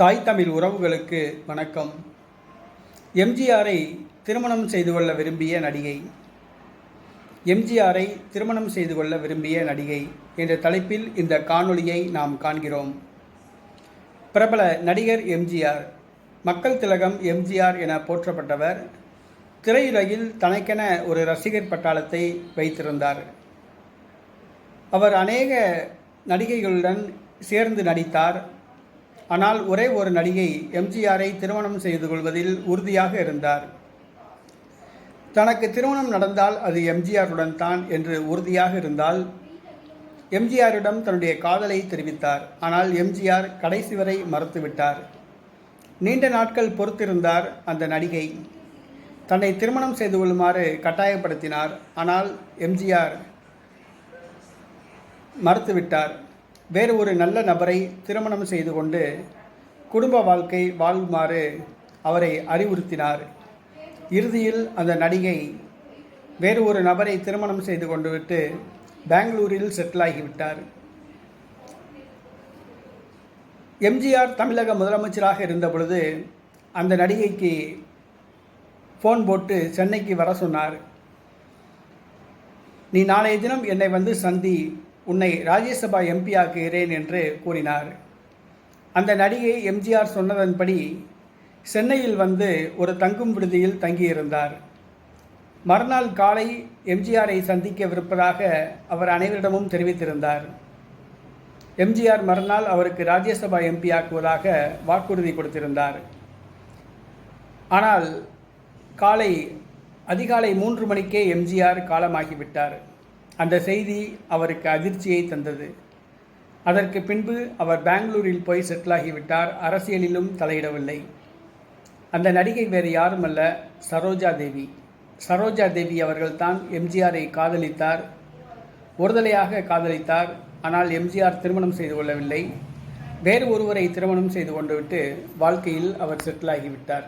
தாய் தமிழ் உறவுகளுக்கு வணக்கம். எம்ஜிஆரை திருமணம் செய்து கொள்ள விரும்பிய நடிகை. எம்ஜிஆரை திருமணம் செய்து கொள்ள விரும்பிய நடிகை என்ற தலைப்பில் இந்த காணொளியை நாம் காண்கிறோம். பிரபல நடிகர் எம்ஜிஆர் மக்கள் திலகம் எம்ஜிஆர் என போற்றப்பட்டவர் திரையுலகில் தனக்கென ஒரு ரசிகர் பட்டாளத்தை வைத்திருந்தார். அவர் அநேக நடிகைகளுடன் சேர்ந்து நடித்தார். ஆனால் ஒரே ஒரு நடிகை எம்ஜிஆரை திருமணம் செய்து கொள்வதில் உறுதியாக இருந்தார். தனக்கு திருமணம் நடந்தால் அது எம்ஜிஆருடன் தான் என்று உறுதியாக இருந்தால் எம்ஜிஆரிடம் தன்னுடைய காதலை தெரிவித்தார். ஆனால் எம்ஜிஆர் கடைசி வரை மறுத்துவிட்டார். நீண்ட நாட்கள் பொறுத்திருந்தார் அந்த நடிகை. தன்னை திருமணம் செய்து கொள்ளுமாறு கட்டாயப்படுத்தினார். ஆனால் எம்ஜிஆர் மறுத்துவிட்டார். வேறு ஒரு நல்ல நபரை திருமணம் செய்து கொண்டு குடும்ப வாழ்க்கை வாழுமாறு அவரை அறிவுறுத்தினார். இறுதியில் அந்த நடிகை வேறு ஒரு நபரை திருமணம் செய்து கொண்டு விட்டு பெங்களூரில் செட்டில் ஆகிவிட்டார். எம்ஜிஆர் தமிழக முதலமைச்சராக இருந்த பொழுது அந்த நடிகைக்கு ஃபோன் போட்டு சென்னைக்கு வர சொன்னார். நீ நாளைய தினம் என்னை வந்து சந்தி உன்னை ராஜ்யசபா எம்பி ஆக்குகிறேன் என்று கூறினார். அந்த நடிகை எம்ஜிஆர் சொன்னதன்படி சென்னையில் வந்து ஒரு தங்கும் விடுதியில் தங்கியிருந்தார். மறுநாள் காலை எம்ஜிஆரை சந்திக்கவிருப்பதாக அவர் அனைவரிடமும் தெரிவித்திருந்தார். எம்ஜிஆர் மறுநாள் அவருக்கு ராஜ்யசபா எம்பி ஆக்குவதாக வாக்குறுதி கொடுத்திருந்தார். ஆனால் காலை அதிகாலை மூன்று மணிக்கே எம்ஜிஆர் காலமாகிவிட்டார். அந்த செய்தி அவருக்கு அதிர்ச்சியை தந்தது. அதற்கு பின்பு அவர் பெங்களூரில் போய் செட்டிலாகிவிட்டார். அரசியலிலும் தலையிடவில்லை. அந்த நடிகை வேறு யாருமல்ல சரோஜா தேவி. சரோஜா தேவி அவர்கள்தான் எம்ஜிஆரை காதலித்தார். ஒருதலையாக காதலித்தார். ஆனால் எம்ஜிஆர் திருமணம் செய்து கொள்ளவில்லை. வேறு ஒருவரை திருமணம் செய்து கொண்டுவிட்டு வாழ்க்கையில் அவர் செட்டிலாகிவிட்டார்.